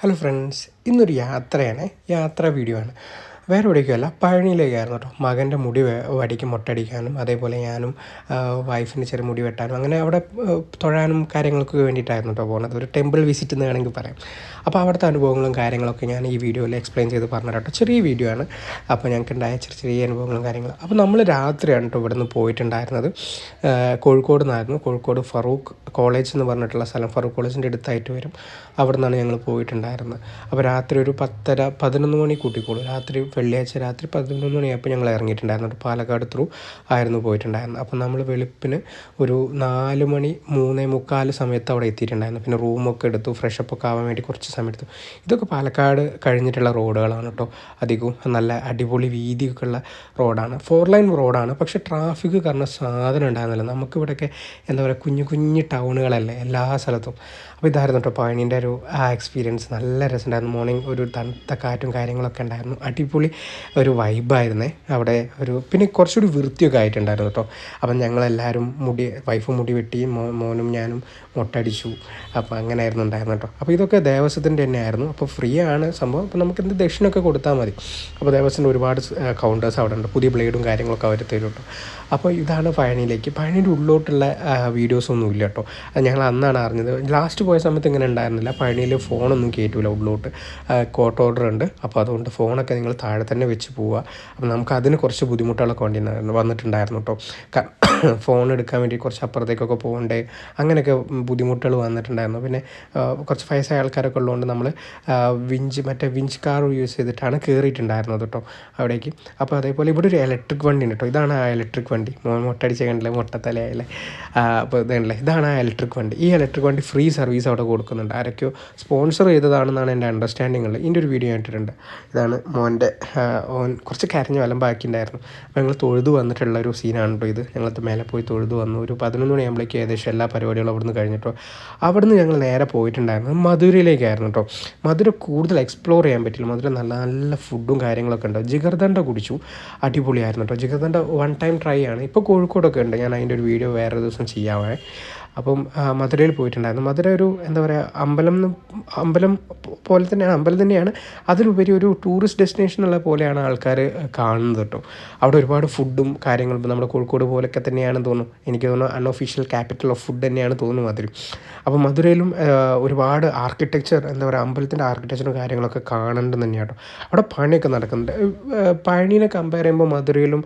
Hello friends ഇന്നൊരു യാത്രയാണ്. യാത്രാ വീഡിയോ ആണ്. വേറെ എവിടേക്കുമല്ല പഴനിയിലേക്കായിരുന്നു കേട്ടോ. മകന്റെ മുടി വടിക്ക് മൊട്ടടിക്കാനും അതേപോലെ ഞാനും വൈഫിന് ചെറിയ മുടി വെട്ടാനും അങ്ങനെ അവിടെ തൊഴാനും കാര്യങ്ങൾക്ക് വേണ്ടിയിട്ടായിരുന്നു കേട്ടോ പോകുന്നത്. ഒരു ടെമ്പിൾ വിസിറ്റ് എന്ന് വേണമെങ്കിൽ പറയാം. അപ്പോൾ അവിടുത്തെ അനുഭവങ്ങളും കാര്യങ്ങളൊക്കെ ഞാൻ ഈ വീഡിയോയിൽ എക്സ്പ്ലെയിൻ ചെയ്ത് പറഞ്ഞു കേട്ടോ. ചെറിയ വീഡിയോ ആണ്. അപ്പോൾ ഞങ്ങൾക്ക് ഉണ്ടായ ചെറിയ ചെറിയ അനുഭവങ്ങളും കാര്യങ്ങളും. അപ്പോൾ നമ്മൾ രാത്രിയാണ് കേട്ടോ ഇവിടുന്ന് പോയിട്ടുണ്ടായിരുന്നത്. കോഴിക്കോട് നിന്നായിരുന്നു. കോഴിക്കോട് ഫറൂഖ് കോളേജ് എന്ന് പറഞ്ഞിട്ടുള്ള സ്ഥലം. ഫറൂഖ് കോളേജിന്റെ അടുത്തായിട്ട് വരും. അവിടെ നിന്നാണ് ഞങ്ങൾ പോയിട്ടുണ്ടായിരുന്നത്. അപ്പോൾ രാത്രി ഒരു പത്തര പതിനൊന്ന് മണി കൂട്ടിക്കോളൂ. രാത്രി വെള്ളിയാഴ്ച രാത്രി പതിനൊന്ന് മണിയായപ്പോൾ ഞങ്ങൾ ഇറങ്ങിയിട്ടുണ്ടായിരുന്നു. പാലക്കാട് ത്രൂ ആയിരുന്നു പോയിട്ടുണ്ടായിരുന്നത്. അപ്പോൾ നമ്മൾ വെളുപ്പിന് ഒരു നാല് മണി മൂന്നേ മുക്കാൽ സമയത്ത് അവിടെ എത്തിയിട്ടുണ്ടായിരുന്നു. പിന്നെ റൂമൊക്കെ എടുത്തു ഫ്രഷപ്പ് ഒക്കെ ആവാൻ വേണ്ടി കുറച്ച് സമയം എടുത്തു. ഇതൊക്കെ പാലക്കാട് കഴിഞ്ഞിട്ടുള്ള റോഡുകളാണ് കേട്ടോ. അധികവും നല്ല അടിപൊളി വീതിയൊക്കെ ഉള്ള റോഡാണ്. ഫോർ ലൈൻ റോഡാണ് പക്ഷേ ട്രാഫിക് കാരണം സാധനം ഉണ്ടായിരുന്നില്ല. നമുക്കിവിടെയൊക്കെ എന്താ പറയുക കുഞ്ഞു കുഞ്ഞു ടൗണുകളല്ലേ എല്ലാ സ്ഥലത്തും. അപ്പോൾ ഇതായിരുന്നു കേട്ടോ പഴനീന്റെ ഒരു ആ എക്സ്പീരിയൻസ് നല്ല രസമുണ്ടായിരുന്നു. മോർണിംഗ് ഒരു തണുത്ത കാറ്റും കാര്യങ്ങളൊക്കെ ഉണ്ടായിരുന്നു. അടിപൊളി ഒരു വൈബായിരുന്നേ അവിടെ ഒരു പിന്നെ കുറച്ചുകൂടി വൃത്തിയൊക്കെ ആയിട്ടുണ്ടായിരുന്നു കേട്ടോ. അപ്പം ഞങ്ങളെല്ലാവരും മുടി വൈഫ് മുടി വെട്ടി മോ മോനും ഞാനും മുട്ടടിച്ചു. അപ്പോൾ അങ്ങനെയായിരുന്നു ഉണ്ടായിരുന്നു കേട്ടോ. അപ്പോൾ ഇതൊക്കെ ദേവസ്വത്തിന്റെ തന്നെ ആയിരുന്നു അപ്പോൾ ഫ്രീ ആണ് സംഭവം. അപ്പോൾ നമുക്ക് എന്ത് ദക്ഷിണൊക്കെ കൊടുത്താൽ മതി. അപ്പോൾ ദേവസ്വത്തിന്റെ ഒരുപാട് കൗണ്ടേഴ്സ് അവിടെ ഉണ്ട്. പുതിയ ബ്ലേഡും കാര്യങ്ങളൊക്കെ അവർ തരും കേട്ടോ. അപ്പോൾ ഇതാണ് പഴനിയിലേക്ക്. പഴനിയുടെ ഉള്ളോട്ടുള്ള വീഡിയോസൊന്നും ഇല്ല കേട്ടോ. അത് ഞങ്ങൾ അന്നാണ് അറിഞ്ഞത്. ലാസ്റ്റ് പോയ സമയത്ത് ഇങ്ങനെ ഉണ്ടായിരുന്നില്ല. പഴനിയിൽ ഫോണൊന്നും കയറ്റൂല ഉള്ളോട്ട് കോട്ട് ഓർഡർ ഉണ്ട്. അപ്പോൾ അതുകൊണ്ട് ഫോണൊക്കെ നിങ്ങൾ താഴെ തന്നെ വെച്ച് പോവുക. അപ്പോൾ നമുക്ക് അതിന് കുറച്ച് ബുദ്ധിമുട്ടുകളൊക്കെ വന്നിട്ടുണ്ടായിരുന്നു വന്നിട്ടുണ്ടായിരുന്നു കേട്ടോ ഫോൺ എടുക്കാൻ വേണ്ടി കുറച്ച് അപ്പുറത്തേക്കൊക്കെ പോകണ്ടേ? അങ്ങനെയൊക്കെ ബുദ്ധിമുട്ടുകൾ വന്നിട്ടുണ്ടായിരുന്നു. പിന്നെ കുറച്ച് വയസ്സായ ആൾക്കാരൊക്കെ ഉള്ളതുകൊണ്ട് നമ്മൾ വിഞ്ച് മറ്റേ വിഞ്ച് കാർ യൂസ് ചെയ്തിട്ടാണ് കയറിയിട്ടുണ്ടായിരുന്നത് കേട്ടോ അവിടേക്ക്. അപ്പോൾ അതേപോലെ ഇവിടെ ഒരു ഇലക്ട്രിക് വണ്ടി ഉണ്ട് കേട്ടോ ഇതാണ് ആ ഇലക്ട്രിക് വണ്ടി. മോൻ മൊട്ടടിച്ച കണ്ടില്ലേ? മൊട്ടത്തലയായില്ലേ? അപ്പോൾ ഇതല്ലേ ഇതാണ് ആ ഇലക്ട്രിക് വണ്ടി. ഈ ഇലക്ട്രിക് വണ്ടി ഫ്രീ സർവീസ് അവിടെ കൊടുക്കുന്നുണ്ട്. ആരൊക്കെയോ സ്പോൺസർ ചെയ്തതാണെന്നാണ് എന്റെ അണ്ടർസ്റ്റാൻഡിങ് ഉള്ളത്. ഇതിന്റെ ഒരു വീഡിയോ കണ്ടിട്ടുണ്ട് ഇതാണ് മോന്റെ ഓൻ കുറച്ച് കരഞ്ഞു വല്ലം ബാക്കിയുണ്ടായിരുന്നു. അപ്പോൾ ഞങ്ങൾ തൊഴുതു വന്നിട്ടുള്ള ഒരു സീനാണ് കേട്ടോ ഇത്. ഞങ്ങളത് മേലെ പോയി തൊഴുതു വന്നു. ഒരു പതിനൊന്ന് മണിയാകുമ്പോഴേക്കും ഏകദേശം എല്ലാ പരിപാടികളും അവിടുന്ന് കഴിഞ്ഞിട്ടോ. അവിടുന്ന് ഞങ്ങൾ നേരെ പോയിട്ടുണ്ടായിരുന്നു. മധുരയിലേക്കായിരുന്നു കേട്ടോ മധുര കൂടുതൽ എക്സ്പ്ലോർ ചെയ്യാൻ പറ്റില്ല. മധുര നല്ല നല്ല ഫുഡും കാര്യങ്ങളൊക്കെ ഉണ്ട്. ജിഗർദണ്ട കുടിച്ചു. അടിപൊളിയായിരുന്നു കേട്ടോ ജിഗർദണ്ട വൺ ടൈം ട്രൈ ആണ്. ഇപ്പോൾ കോഴിക്കോടൊക്കെ ഉണ്ട്. ഞാൻ അതിന്റെ ഒരു വീഡിയോ വേറെ ദിവസം ചെയ്യാവേ. അപ്പം മധുരയിൽ പോയിട്ടുണ്ടായിരുന്നു. മധുര ഒരു എന്താ പറയുക അമ്പലം അമ്പലം പോലെ തന്നെയാണ് അമ്പലം തന്നെയാണ്. അതിലുപരി ഒരു ടൂറിസ്റ്റ് ഡെസ്റ്റിനേഷൻ ഉള്ള പോലെയാണ് ആൾക്കാർ കാണുന്നത് കേട്ടോ. അവിടെ ഒരുപാട് ഫുഡും കാര്യങ്ങളും നമ്മുടെ കോഴിക്കോട് പോലൊക്കെ തന്നെയാണ് തോന്നുന്നു. എനിക്ക് തോന്നുന്നു അൺഒഫീഷ്യൽ ക്യാപിറ്റൽ ഓഫ് ഫുഡ് തന്നെയാണ് തോന്നുന്നു മധുര. അപ്പോൾ മധുരയിലും ഒരുപാട് ആർക്കിടെക്ചർ എന്താ പറയുക അമ്പലത്തിന്റെ ആർക്കിടെക്ചറും കാര്യങ്ങളൊക്കെ കാണേണ്ടത് തന്നെയാണ് കേട്ടോ. അവിടെ പണിയൊക്കെ നടക്കുന്നുണ്ട്. പഴനീനെ കമ്പയർ ചെയ്യുമ്പോൾ മധുരയിലും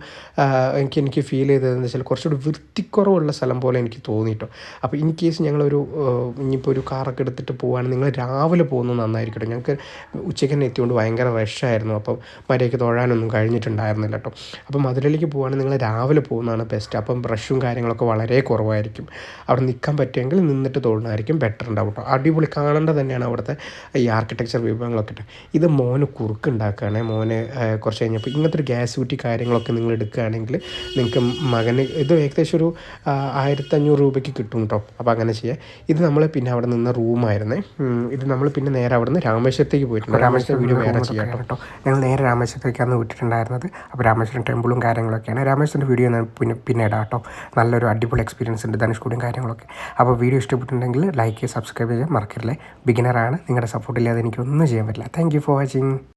എനിക്ക് എനിക്ക് ഫീൽ ചെയ്തതെന്ന് വെച്ചാൽ കുറച്ചുകൂടി വൃത്തിക്കുറവുള്ള സ്ഥലം പോലെ എനിക്ക് തോന്നി കേട്ടോ. അപ്പോൾ ഇൻ കേസ് ഞങ്ങളൊരു ഇനിയിപ്പോൾ ഒരു കാറൊക്കെ എടുത്തിട്ട് പോവുകയാണെങ്കിൽ നിങ്ങൾ രാവിലെ പോകുന്നത് നന്നായിരിക്കും കേട്ടോ ഞങ്ങൾക്ക് ഉച്ചയ്ക്ക് തന്നെ എത്തിയോണ്ട് ഭയങ്കര റഷായിരുന്നു അപ്പം മര്യാദയ്ക്ക് തൊഴാനൊന്നും കഴിഞ്ഞിട്ടുണ്ടായിരുന്നില്ല കേട്ടോ അപ്പം മധുരയിലേക്ക് പോവുകയാണെങ്കിൽ നിങ്ങൾ രാവിലെ പോകുന്നതാണ് ബെസ്റ്റ് അപ്പം റഷും കാര്യങ്ങളൊക്കെ വളരെ കുറവായിരിക്കും. അവിടെ നിൽക്കാൻ പറ്റുമെങ്കിൽ നിന്നിട്ട് തൊഴുന്നതായിരിക്കും ബെറ്റർ ഉണ്ടാവും കേട്ടോ അടിപൊളി കാണേണ്ടത് തന്നെയാണ് അവിടുത്തെ ഈ ആർക്കിടെക്ചർ വിഭവങ്ങളൊക്കെ ഇത് മോന് കുറുക്ക് ഉണ്ടാക്കുകയാണ്. മോന് കുറച്ച് കഴിഞ്ഞപ്പോൾ ഇങ്ങനത്തെ ഒരു ഗ്യാസ് കുറ്റി കാര്യങ്ങളൊക്കെ നിങ്ങൾ എടുക്കുകയാണെങ്കിൽ നിങ്ങൾക്ക് മകന് ഇത് ഏകദേശം ഒരു ആയിരത്തഞ്ഞൂറ് രൂപയ്ക്ക് കിട്ടും കേട്ടോ അപ്പോൾ അങ്ങനെ ചെയ്യാം. ഇത് നമ്മൾ പിന്നെ അവിടെ നിന്ന് റൂമായിരുന്നേ ഇത് നമ്മൾ പിന്നെ നേരെ അവിടെ നിന്ന് രാമേശ്വരത്തേക്ക് പോയിട്ടുണ്ട്. രാമേശ്വരം വീഡിയോ വേറെ ചെയ്യാം കേട്ടോ. ഞങ്ങൾ നേരെ രാമേശ്വരത്തേക്കാണ് വിട്ടിട്ടുണ്ടായിരുന്നത്. അപ്പോൾ രാമേശ്വരം ടെമ്പിളും കാര്യങ്ങളൊക്കെയാണ്. രാമേശ്വരന്റെ വീഡിയോ ഞാൻ പിന്നെ പിന്നെ ഇടാം കേട്ടോ. നല്ലൊരു അടിപൊളി എക്സ്പീരിയൻസ് ഉണ്ട് ധനുഷ്കൂടിയും കാര്യങ്ങളൊക്കെ. അപ്പോൾ വീഡിയോ ഇഷ്ടപ്പെട്ടിട്ടുണ്ടെങ്കിൽ ലൈക്ക് സബ്സ്ക്രൈബ് ചെയ്യാൻ മറക്കരുത്. ബിഗിനറാണ് നിങ്ങളുടെ സപ്പോർട്ട് ഇല്ലാതെ എനിക്കൊന്നും ചെയ്യാൻ പറ്റില്ല. Thank you for watching